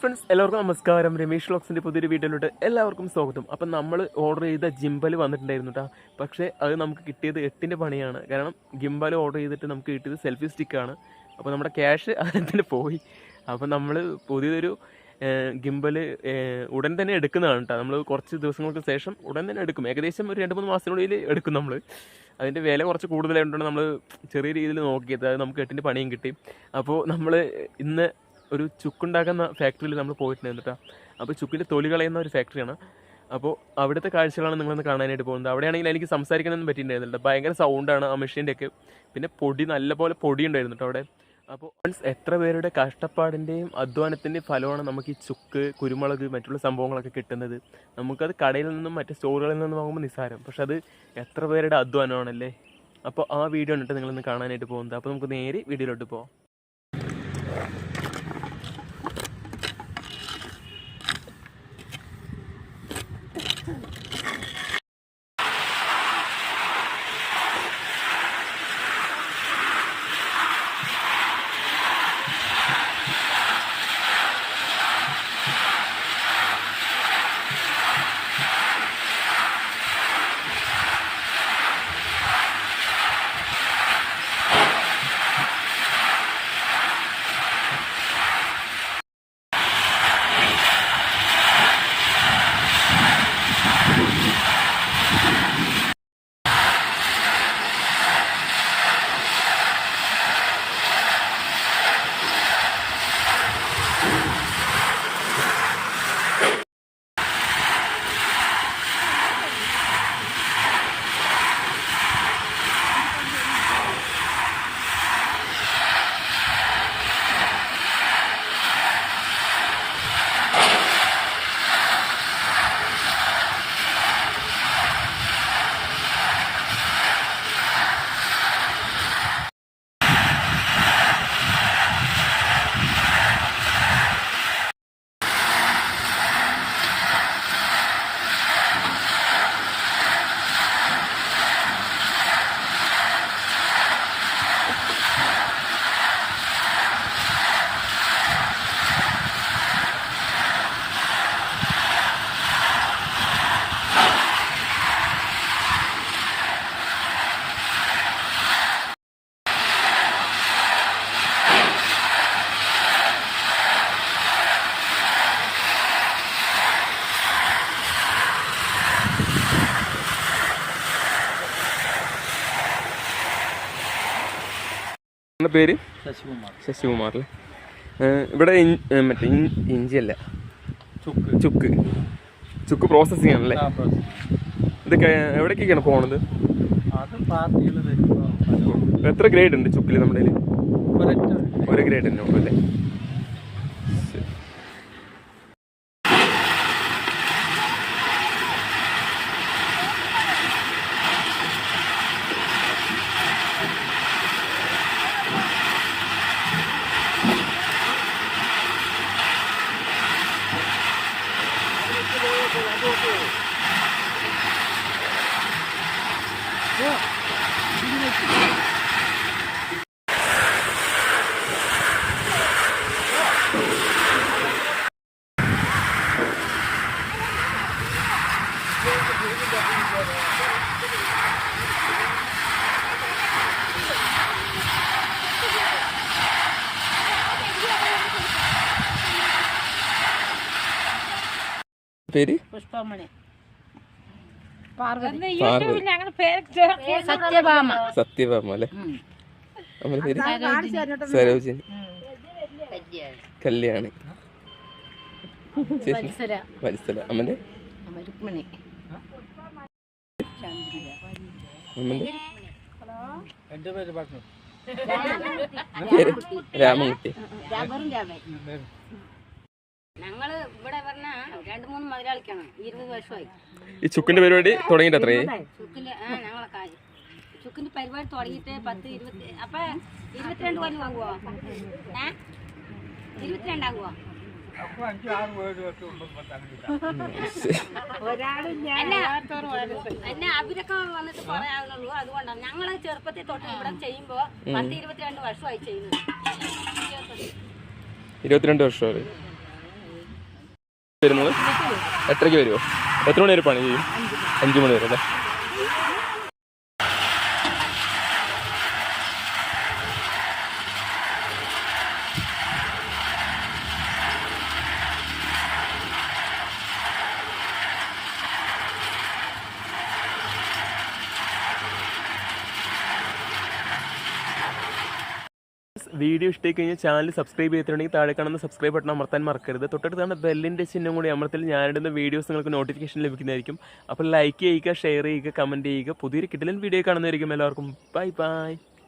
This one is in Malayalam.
ഫ്രണ്ട്സ് എല്ലാവർക്കും നമസ്കാരം. രമേഷ് ലോക്സിന്റെ പുതിയൊരു വീഡിയോയിലോട്ട് എല്ലാവർക്കും സ്വാഗതം. അപ്പം നമ്മൾ ഓർഡർ ചെയ്ത ജിംബൽ വന്നിട്ടുണ്ടായിരുന്നു കേട്ടോ പക്ഷേ അത് നമുക്ക് കിട്ടിയത് എട്ടിന്റെ പണിയാണ്. കാരണം ജിംബൽ ഓർഡർ ചെയ്തിട്ട് നമുക്ക് കിട്ടിയത് സെൽഫി സ്റ്റിക്കാണ് അപ്പോൾ നമ്മുടെ ക്യാഷ് അതിന് പോയി. അപ്പോൾ നമ്മൾ പുതിയൊരു ഗിംബൽ ഉടൻ തന്നെ എടുക്കുന്നതാണ് കേട്ടോ നമ്മൾ കുറച്ച് ദിവസങ്ങൾക്ക് ശേഷം ഉടൻ തന്നെ എടുക്കും. ഏകദേശം ഒരു രണ്ട് മൂന്ന് മാസത്തിനുള്ളിൽ എടുക്കും നമ്മൾ അതിന്റെ വില കുറച്ച് കൂടുതലായതുകൊണ്ടാണ് നമ്മൾ ചെറിയ രീതിയിൽ നോക്കിയത്. അത് നമുക്ക് എട്ടിന്റെ പണിയും കിട്ടി. അപ്പോൾ നമ്മൾ ഇന്ന് ഒരു ചുക്കുണ്ടാക്കുന്ന ഫാക്ടറിയിൽ നമ്മൾ പോയിട്ടുണ്ടായിരുന്നു കേട്ടോ അപ്പോൾ ചുക്കിന്റെ തൊലി കളയുന്ന ഒരു ഫാക്ടറിയാണ് അപ്പോൾ അവിടുത്തെ കാഴ്ചകളാണ് നിങ്ങളൊന്ന് കാണാനായിട്ട് പോകുന്നത്. അവിടെയാണെങ്കിൽ എനിക്ക് സംസാരിക്കാനൊന്നും പറ്റിയിട്ടുണ്ടായിരുന്നില്ല ഭയങ്കര സൗണ്ടാണ് ആ മെഷീന്റെ ഒക്കെ. പിന്നെ പൊടി നല്ലപോലെ പൊടി ഉണ്ടായിരുന്നു കേട്ടോ അവിടെ. അപ്പോൾ മീൻസ് എത്ര പേരുടെ കഷ്ടപ്പാടിന്റെയും അധ്വാനത്തിന്റെയും ഫലമാണ് നമുക്ക് ഈ ചുക്ക് കുരുമുളക് മറ്റുള്ള സംഭവങ്ങളൊക്കെ കിട്ടുന്നത്. നമുക്കത് കടയിൽ നിന്നും മറ്റ് സ്റ്റോറുകളിൽ നിന്നും വാങ്ങുമ്പോൾ നിസ്സാരം. പക്ഷെ അത് എത്ര പേരുടെ അധ്വാനമാണല്ലേ? അപ്പോൾ ആ വീഡിയോ ഉണ്ട് നിങ്ങളൊന്ന് കാണാനായിട്ട് പോകുന്നത്. അപ്പോൾ നമുക്ക് നേരെ വീഡിയോയിലോട്ട് പോകാം നിങ്ങളുടെ പേര്? ശശികുമാർ. ശശികുമാർ അല്ലേ? ഇവിടെ മറ്റേ ഇഞ്ചി അല്ല? ചുക്ക്. ചുക്ക്. ചുക്ക് പ്രോസസ്സിംഗ് ആണല്ലേ. ഇതൊക്കെ എവിടേക്കൊക്കെയാണ് പോണത്? എത്ര ഗ്രേഡ് ഉണ്ട് ചുക്കിൽ നമ്മുടെ? ഒരു ഗ്രേഡ് തന്നെ ഉള്ളൂ അല്ലേ? Yeah. പേര്? പുഷ്പമണി. സത്യഭാമ. സത്യഭാമ അല്ലേ? നമ്മുടെ പേര്? സരോജിനി. കല്യാണി. ചേച്ചി. മത്സര വത്സല അമ്മന്റെ? രുക്മിണി അമ്മന്റെ? എന്റെ പേര് പറഞ്ഞു പേര്? രാമൻകുട്ടി. ഞങ്ങൾ ഇവിടെ പറഞ്ഞ രണ്ട് മൂന്ന് മുതലാളിക്കാണ്. ഇരുപത് വർഷമായി. ഈ ചുക്കിന്റെ പരിപാടി തുടങ്ങിയിട്ട് അത്രയേ ചുക്കിന്റെ ആ ഞങ്ങളെ കാര്യം ചുക്കിന്റെ പരിപാടി തുടങ്ങിയിട്ട് പത്ത് ഇരുപത്തി അപ്പൊ ഇരുപത്തിരണ്ട് കൊല്ലം വാങ്ങുവോ ഏ? ഇരുപത്തിരണ്ടാകുവോ അപ്പോൾ അഞ്ച് ആറ് പേര് തൊട്ട് ഒമ്പത് പത്ത് അങ്ങനെ അല്ല അല്ല അവരൊക്കെ വന്നിട്ട് കുറെ അതുകൊണ്ടാണ് ഞങ്ങൾ ചെറുപ്പത്തിൽ തൊട്ട് ഇവിടെ ചെയ്യുമ്പോ പത്ത് ഇരുപത്തിരണ്ട് വർഷമായി ചെയ്യുന്നത്. ഇരുപത്തിരണ്ട് വർഷമായി. എട്ടരയ്ക്ക് വരുമോ എത്ര മണി വരെ പണി ചെയ്യും? അഞ്ച് മണി വരെ അല്ലേ? വീഡിയോ ഇഷ്ടമായി കഴിഞ്ഞാൽ ചാനൽ സബ്സ്ക്രൈബ് ചെയ്തിട്ടുണ്ടെങ്കിൽ താഴെ കാണുന്ന സബ്സ്ക്രൈബ് ബട്ടൺ അമർത്താൻ മറക്കരുത്. തൊട്ടടുത്ത് തൊട്ടടുത്താണ് ബെല്ലിന്റെ ചിഹ്നം കൂടി അമർത്തിൽ ഞാനിടുന്ന വീഡിയോസ് നിങ്ങൾക്ക് നോട്ടിഫിക്കേഷൻ ലഭിക്കുന്നതായിരിക്കും. അപ്പോൾ ലൈക്ക് ചെയ്യുക ഷെയർ ചെയ്യുക കമന്റ് ചെയ്യുക. പുതിയൊരു കിടലൻ വീഡിയോ കാണുന്നതായിരിക്കും എല്ലാവർക്കും. Bye bye